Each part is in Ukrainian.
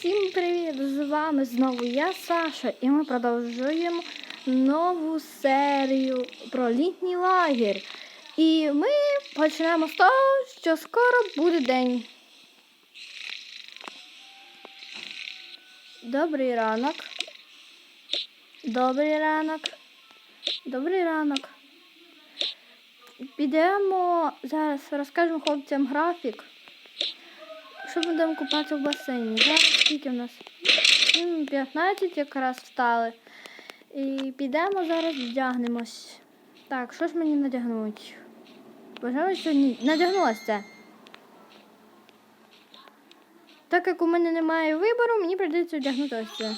Всім привіт! З вами знову я, Саша, і ми продовжуємо нову серію про літній лагерь. І ми почнемо з того, що скоро буде день. Добрий ранок. Добрий ранок. Добрий ранок. Підемо зараз розкажемо хлопцям графік. Що будемо купатися в басейні? Зараз скільки в нас? 15 якраз встали. І підемо зараз вдягнемось. Так, що ж мені надягнуть? Бажаю, ні. Надягнулася це. Так як у мене немає вибору, мені прийдеться вдягнути ось це.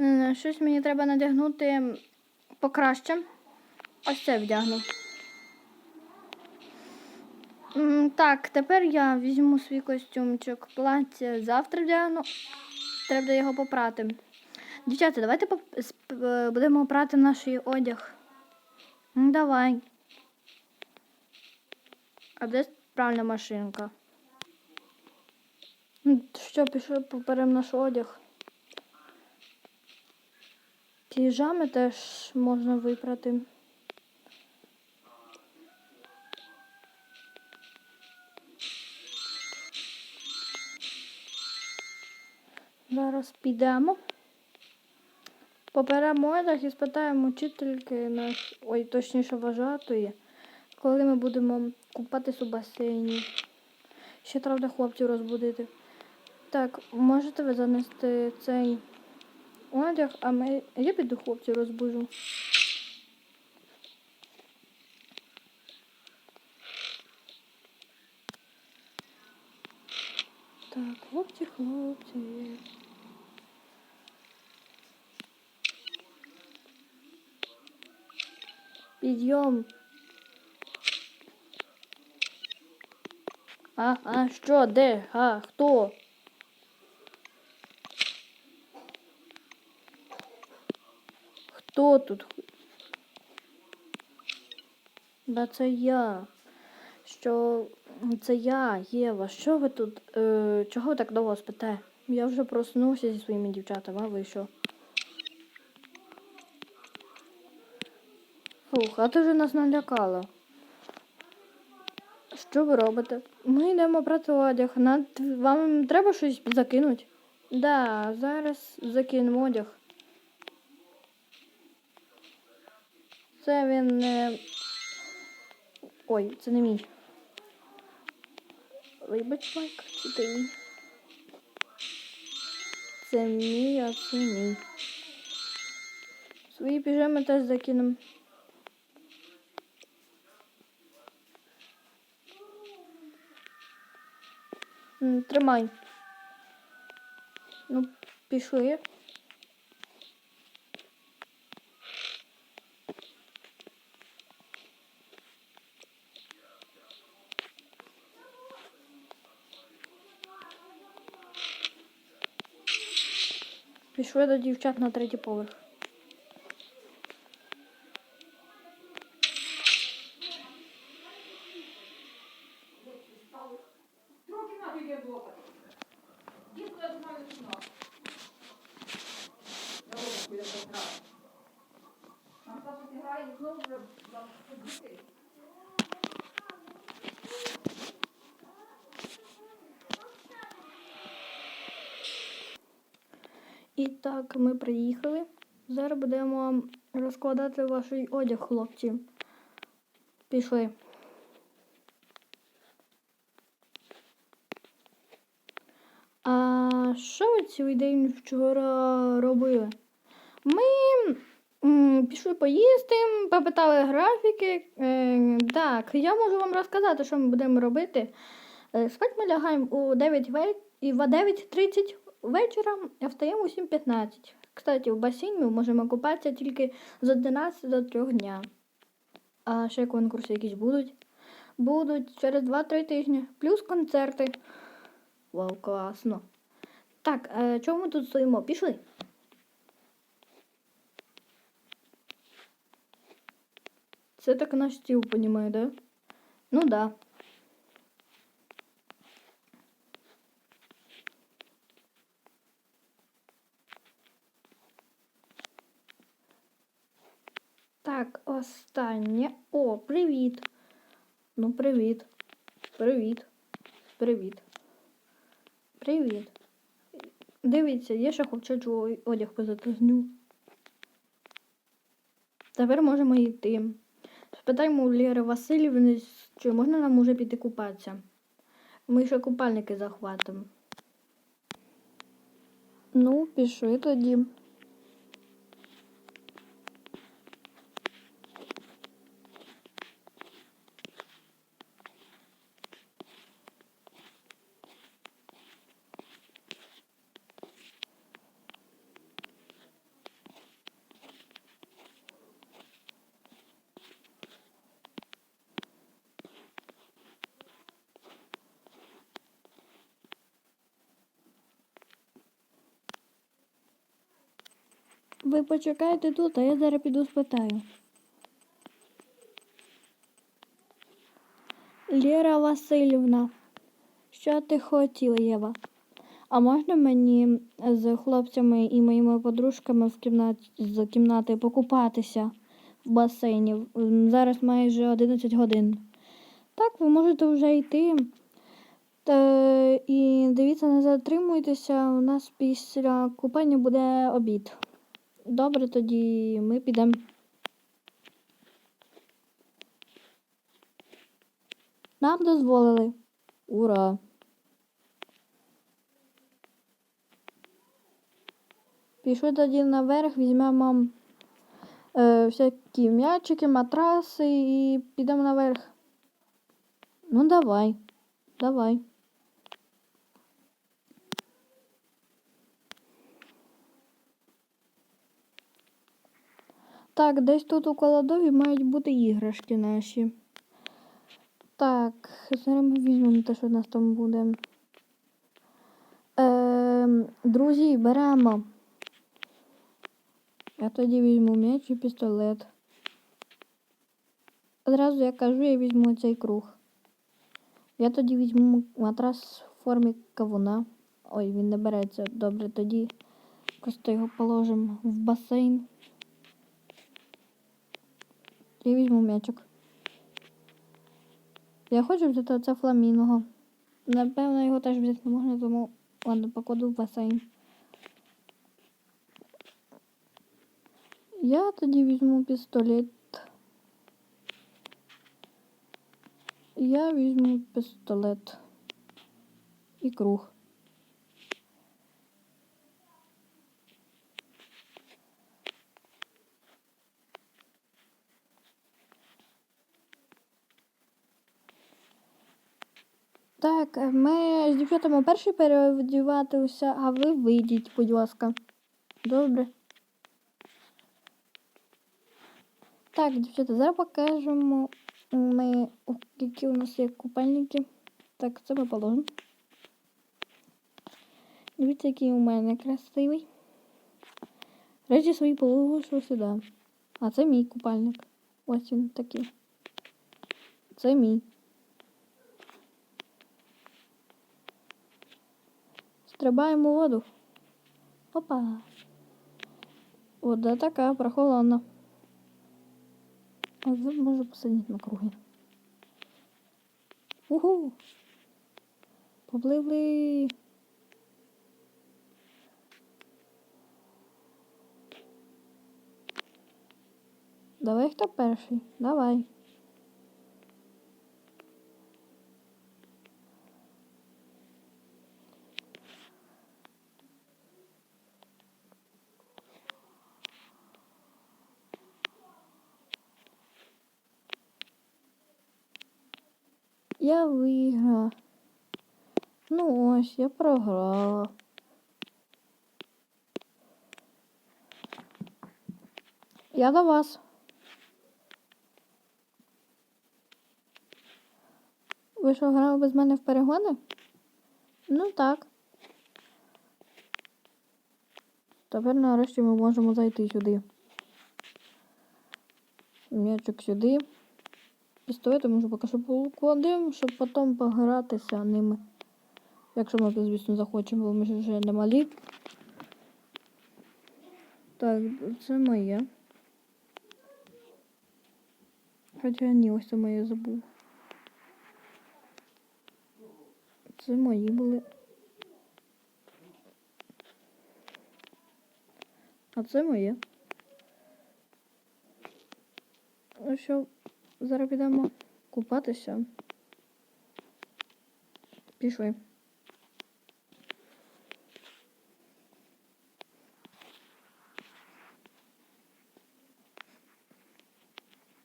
Е, Щось мені треба надягнути покраще. Ось це вдягну. Так, тепер я візьму свій костюмчик, плаття завтра вдягну. Треба його попрати. Дівчата, давайте е, будемо прати наш одяг. Давай. А де пральна машинка? Що, пішли поперемо наш одяг? Піжами теж можна випрати. Зараз підемо. Поперемо одяг і спитаємо вчительки наш, ой, точніше вважатої, коли ми будемо купатись у басейні. Ще треба хлопців розбудити. Так, можете ви занести цей одяг, а ми... я піду хлопців розбужу. Так, хлопці, хлопці. Підйом. А, а, що, де? А, хто? Хто тут? Да це я. Що це я, Єва. Що ви тут? Е, чого ви так довго спите? Я вже проснувся зі своїми дівчатами, а ви що? Фух, а ти вже нас налякала. Що ви робите? Ми йдемо брати одяг. Над... Вам треба щось закинути? Да, зараз закинемо одяг. Це він не. Ой, це не мій. Вибач, Майк, чи ти мій? Це мій, а це мій. Свої піжами теж закинемо. Тримай. Ну, пішли. Пішли до дівчат на третій поверх. Трохи нафіг я блока. Дітку я думаю, не знав. Я лодку я пограю. А Саша грає і знову вже вам дітей. І так, ми приїхали. Зараз будемо розкладати ваш одяг, хлопці. Пішли. А що ви цілий день вчора робили? Ми м, пішли поїсти, попитали графіки. Е, так, я можу вам розказати, що ми будемо робити. Е, спать ми лягаємо у 9 і в 9.30 вечора, встаємо у 7.15. Кстати, в басейні ми можемо купатися тільки з 11 до 3 дня. А ще конкурси якісь будуть. Будуть через 2-3 тижні. Плюс концерти. Вау, класно. Так, чому ми тут стоїмо? Пішли. Це так наш стіл, понімає, да? Ну да. Останнє. О, привіт. Ну, привіт. Привіт. Привіт. Привіт. Дивіться, я ще хлопчачий одяг позатизню. Тепер можемо йти. Спитаємо у Лєри Васильівни, чи можна нам уже піти купатися. Ми ще купальники захватимо. Ну, пішли тоді. Ви почекайте тут, а я зараз піду спитаю. Лєра Васильівна, що ти хотіла, Єва? А можна мені з хлопцями і моїми подружками в кімнаті, з кімнати покупатися в басейні? Зараз майже 11 годин. Так, ви можете вже йти. Та, і дивіться, не затримуйтеся, у нас після купання буде обід. Добре, тоді ми підемо. Нам дозволили. Ура! Пішли тоді наверх, візьмемо е, всякі м'ячики, матраси і підемо наверх. Ну, давай, давай. Так, десь тут у кладові мають бути іграшки наші. Так, зараз ми візьмемо те, що в нас там буде. Ем, друзі, беремо. Я тоді візьму м'яч і пістолет. Одразу я кажу, я візьму цей круг. Я тоді візьму матрас в формі кавуна. Ой, він не береться. Добре, тоді просто його положимо в басейн. Я візьму м'ячик. Я хочу взяти це фламінго. Напевно, його теж взяти не можна, тому ладно, покладу в басейн. Я тоді візьму пістолет. Я візьму пістолет і круг. Так, е, ми з дівчатами перші переодіватися, а ви вийдіть, будь ласка. Добре. Так, дівчата, зараз покажемо, ми, які у нас є купальники. Так, це ми положимо. Дивіться, який у мене красивий. Речі свої положу сюди. А це мій купальник. Ось він такий. Це мій. Стрибаємо у воду. Опа. Вода така прохолодна. А тут можу посидіти на кругі. Угу. Попливли. Давай хто перший? Давай. Я виграла. Ну ось, я програла. Я до вас. Ви що, грали без мене в перегони? Ну так. Тепер нарешті ми можемо зайти сюди. М'ячик сюди. Пістолети може поки що покладемо, щоб потім погратися ними. Якщо ми, звісно, захочемо, бо ми ж вже не малі. Так, це моє. Хоча ні, ось це моє забув. Це мої були. А це моє. Ну що, зараз підемо купатися. Пішли.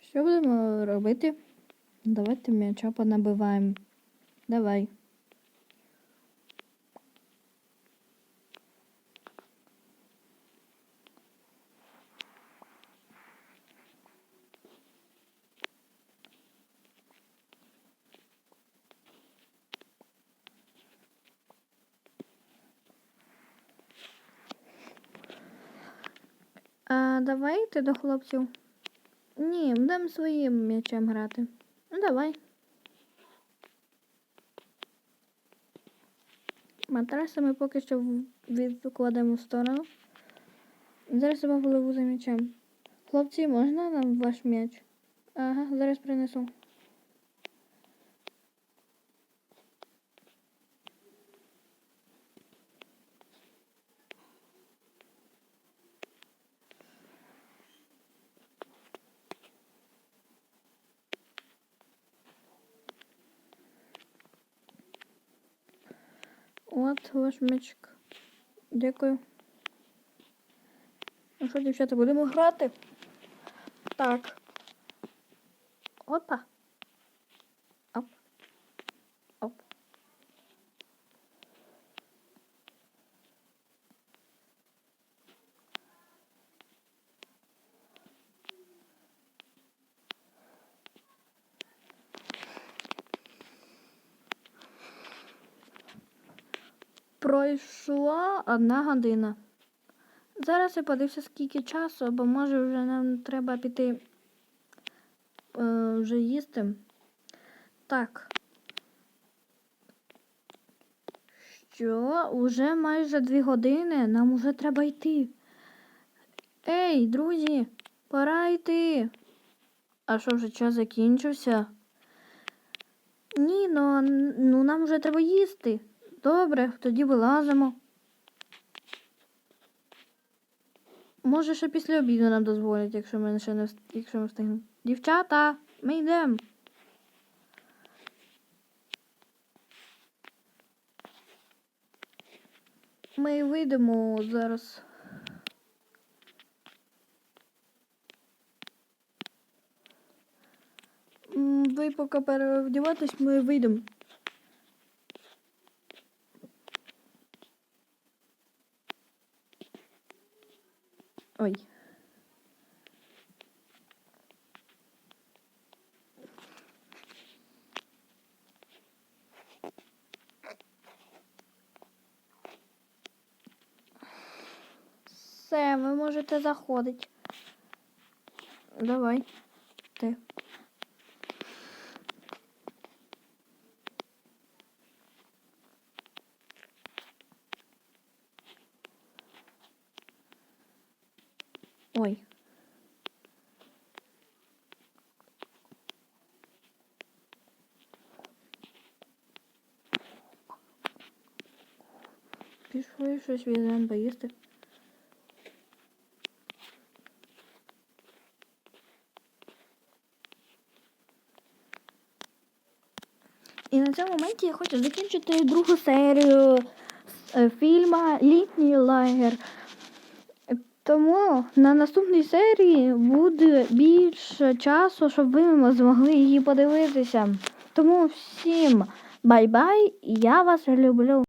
Що будемо робити? Давайте м'яча понабиваємо. Давай. А давайте до хлопців. Ні, будемо своїм м'ячем грати. Ну давай. Матраси ми поки що відкладемо в сторону. Зараз я попливу за м'ячем. Хлопці, можна нам ваш м'яч? Ага, зараз принесу. Ваш м'ячик. Дякую. Ну що, дівчата, будемо грати? Так. Опа. Пройшла одна година. Зараз я подивлюся, скільки часу, бо може вже нам треба піти е, вже їсти. Так. Що? Уже майже дві години. Нам уже треба йти. Ей, друзі, пора йти. А що вже час закінчився? Ні, ну, ну нам вже треба їсти. Добре, тоді вилазимо. Може, ще після обіду нам дозволять, якщо ми ще не якщо ми встигнемо. Дівчата, ми йдемо. Ми вийдемо зараз. Ви поки переодіватись, ми вийдемо. Ой. Все, ви можете заходити. Давай. Ти. Ой. Пішли щось візьмемо поїсти. І на цьому моменті я хочу закінчити другу серію е, фільму Літній лагер. Тому на наступній серії буде більше часу, щоб ви змогли її подивитися. Тому всім бай-бай, я вас люблю.